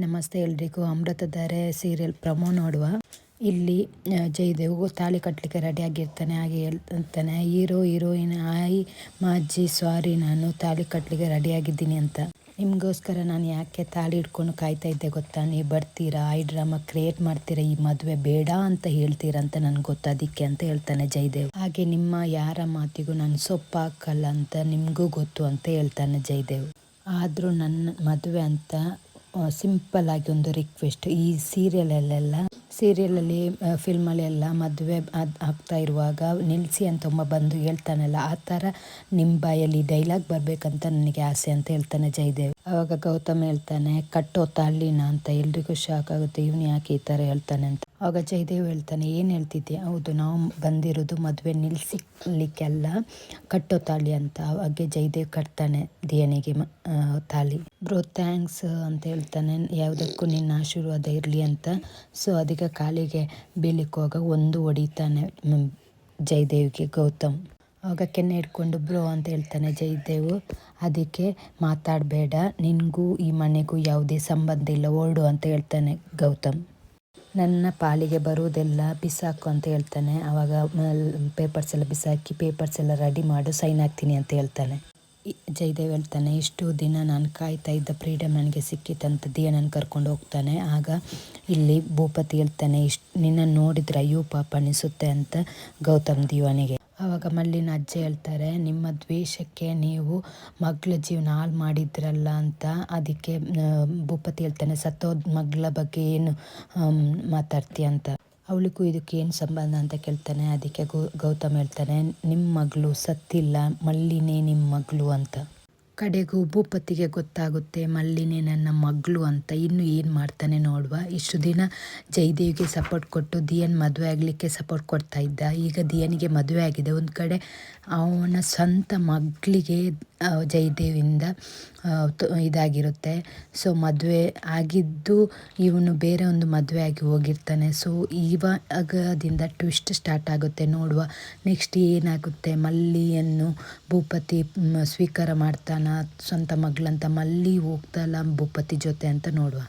ನಮಸ್ತೆ ಎಲ್ರಿಗೂ. ಅಮೃತಧಾರೆ ಸೀರಿಯಲ್ ಪ್ರಮೋ ನೋಡುವ. ಇಲ್ಲಿ ಜಯದೇವ್ ತಾಳಿ ಕಟ್ಟಲಿಕ್ಕೆ ರೆಡಿ ಆಗಿರ್ತಾನೆ. ಹಾಗೆ ಹೇಳ್ತಾನೆ, ಹೀರೋ, ಹೀರೋಯಿನ್ ಆಯ್ ಮಾಜಿ ಸಾರಿ ನಾನು ತಾಳಿ ಕಟ್ಟಲಿಕ್ಕೆ ರೆಡಿ ಆಗಿದ್ದೀನಿ ಅಂತ. ನಿಮಗೋಸ್ಕರ ನಾನು ಯಾಕೆ ತಾಳಿ ಹಿಡ್ಕೊಂಡು ಕಾಯ್ತಾ ಇದ್ದೆ ಗೊತ್ತಾ? ನೀವು ಬರ್ತೀರಾ? ಐ ಡ್ರಾಮಾ ಕ್ರಿಯೇಟ್ ಮಾಡ್ತೀರಾ? ಈ ಮದುವೆ ಬೇಡ ಅಂತ ಹೇಳ್ತೀರಾ ಅಂತ ನನಗೆ ಗೊತ್ತ. ಅದಕ್ಕೆ ಅಂತ ಹೇಳ್ತಾನೆ ಜಯದೇವ್. ಹಾಗೆ ನಿಮ್ಮ ಯಾರ ಮಾತಿಗೂ ನಾನು ಸೊಪ್ಪು ಹಾಕಲ್ಲ ಅಂತ ನಿಮಗೂ ಗೊತ್ತು ಅಂತ ಹೇಳ್ತಾನೆ ಜಯದೇವ್. ಆದರೂ ನನ್ನ ಮದುವೆ ಅಂತ ಸಿಂಪಲ್ ಆಗಿ ಒಂದು ರಿಕ್ವೆಸ್ಟ್ ಈ ಸೀರಿಯಲಲ್ಲೆಲ್ಲ ಸೀರಿಯಲಲ್ಲಿ ಫಿಲ್ಮಲ್ಲಿ ಎಲ್ಲ ಮದುವೆ ಅದು ಆಗ್ತಾ ಇರುವಾಗ ನಿಲ್ಲಿಸಿ ಅಂತ ಒಬ್ಬ ಬಂದು ಹೇಳ್ತಾನಲ್ಲ, ಆ ಥರ ನಿಮ್ಮ ಬಾಯಲ್ಲಿ ಡೈಲಾಗ್ ಬರಬೇಕಂತ ನನಗೆ ಆಸೆ ಅಂತ ಹೇಳ್ತಾನೆ ಜಯದೇವ್. ಆವಾಗ ಗೌತಮ್ ಹೇಳ್ತಾನೆ, ಕಟ್ಟೋ ತಾಳಿನ ಅಂತ ಎಲ್ರಿಗೂ ಶಾಕ್ ಆಗುತ್ತೆ, ಇವನು ಯಾಕೆ ಈ ಥರ ಹೇಳ್ತಾನೆ ಅಂತ. ಆವಾಗ ಜಯದೇವ್ ಹೇಳ್ತಾನೆ, ಏನು ಹೇಳ್ತಿದ್ದೆ ಹೌದು, ನಾವು ಬಂದಿರೋದು ಮದುವೆ ನಿಲ್ಲಿಸಲಿಕ್ಕೆಲ್ಲ ಕಟ್ಟೋ ತಾಳಿ ಅಂತ. ಅವಾಗೆ ಜಯದೇವ್ ಕಟ್ತಾನೆ ದಿಯನಿಗೆ ತಾಳಿ. ಬ್ರೋ ಥ್ಯಾಂಕ್ಸ್ ಅಂತ ಹೇಳ್ತಾನೆ, ಯಾವುದಕ್ಕೂ ನಿನ್ನ ಆಶೀರ್ವಾದ ಇರಲಿ ಅಂತ. ಸೊ ಅದಕ್ಕೆ ಕಾಲಿಗೆ ಬೀಳಿಕ್ಕೆ ಹೋಗ ಒಂದು ಹೊಡಿತಾನೆ ಜಯದೇವಿಗೆ ಗೌತಮ್. ಆಗ ಕೆನ್ನೆ ಹಿಡ್ಕೊಂಡು ಬ್ರೋ ಅಂತ ಹೇಳ್ತಾನೆ ಜಯದೇವು, ಅದಕ್ಕೆ ಮಾತಾಡಬೇಡ, ನಿನಗೂ ಈ ಮನೆಗೂ ಯಾವುದೇ ಸಂಬಂಧ ಇಲ್ಲ, ಓಡು ಅಂತ ಹೇಳ್ತಾನೆ ಗೌತಮ್. ನನ್ನ ಪಾಲಿಗೆ ಬರೋದೆಲ್ಲ ಬಿಸಾಕು ಅಂತ ಹೇಳ್ತಾನೆ. ಆವಾಗ ಪೇಪರ್ಸ್ ಎಲ್ಲ ಬಿಸಾಕಿ ಪೇಪರ್ಸ್ ಎಲ್ಲ ರೆಡಿ ಮಾಡು ಸೈನ್ ಹಾಕ್ತೀನಿ ಅಂತ ಹೇಳ್ತಾನೆ. ಜಯದೇವ್ ಹೇಳ್ತಾನೆ ಇಷ್ಟು ದಿನ ನಾನು ಕಾಯ್ತಾ ಇದ್ದ ಫ್ರೀಡಮ್ ನನಗೆ ಸಿಕ್ಕಿತ್ತಂತ ದಿಯನನ್ನು ಕರ್ಕೊಂಡು ಹೋಗ್ತಾನೆ. ಆಗ ಇಲ್ಲಿ ಭೂಪತಿ ಹೇಳ್ತಾನೆ, ಇಷ್ಟು, ನಿನ್ನ ನೋಡಿದ್ರೆ ಅಯ್ಯೋ ಪಾಪ ಅನಿಸುತ್ತೆ ಅಂತ ಗೌತಮ್ ದಿವಾನಿಗೆ. ಆವಾಗ ಮಲ್ಲಿನ ಅಜ್ಜ ಹೇಳ್ತಾರೆ, ನಿಮ್ಮ ದ್ವೇಷಕ್ಕೆ ನೀವು ಮಗಳ ಜೀವನ ಹಾಳು ಮಾಡಿದ್ರಲ್ಲ ಅಂತ. ಅದಕ್ಕೆ ಭೂಪತಿ ಹೇಳ್ತಾನೆ, ಸತ್ತೋದ ಮಗಳ ಬಗ್ಗೆ ಏನು ಮಾತಾಡ್ತೀಯ ಅಂತ. ಅವಳಿಗೂ ಇದಕ್ಕೆ ಏನು ಸಂಬಂಧ ಅಂತ ಕೇಳ್ತಾನೆ, ಅದಕ್ಕೆ ಗೌತಮ್ ಹೇಳ್ತಾನೆ ನಿಮ್ಮ ಮಗಳು ಸತ್ತಿಲ್ಲ, ಮಲ್ಲಿನೇ ನಿಮ್ಮ ಮಗಳು ಅಂತ. ಕಡೆಗೂ ಭೂಪತಿಗೆ ಗೊತ್ತಾಗುತ್ತೆ, ಮಲ್ಲಿನೇ ನನ್ನ ಮಗಳು ಅಂತ. ಇನ್ನು ಏನು ಮಾಡ್ತಾನೆ ನೋಡುವ? ಇಷ್ಟು ದಿನ ಜೈದೇವಿಗೆ ಸಪೋರ್ಟ್ ಕೊಟ್ಟು ದಿಯನ್ ಮದುವೆ ಆಗಲಿಕ್ಕೆ ಸಪೋರ್ಟ್ ಕೊಡ್ತಾ ಇದ್ದ. ಈಗ ದಿಯನಿಗೆ ಮದುವೆ ಆಗಿದೆ. ಒಂದು ಕಡೆ ಅವನ ಸ್ವಂತ ಮಗಳಿಗೆ ಜಯದೇವಿಂದ ಇದಾಗಿರುತ್ತೆ. ಸೊ ಮದುವೆ ಆಗಿದ್ದು ಇವನು ಬೇರೆ ಒಂದು ಮದುವೆ ಆಗಿ ಹೋಗಿರ್ತಾನೆ. ಸೊ ಇವಾಗದಿಂದ ಟ್ವಿಸ್ಟ್ ಸ್ಟಾರ್ಟ್ ಆಗುತ್ತೆ. ನೋಡುವ ನೆಕ್ಸ್ಟ್ ಏನಾಗುತ್ತೆ? ಮಲ್ಲಿಯನ್ನು ಭೂಪತಿ ಸ್ವೀಕಾರ ಮಾಡ್ತಾನ ಸ್ವಂತ ಮಗಳಂತ ಮಲ್ಲಿ ಹೋಗ್ತಾಳ ಭೂಪತಿ ಜೊತೆ ಅಂತ ನೋಡುವ.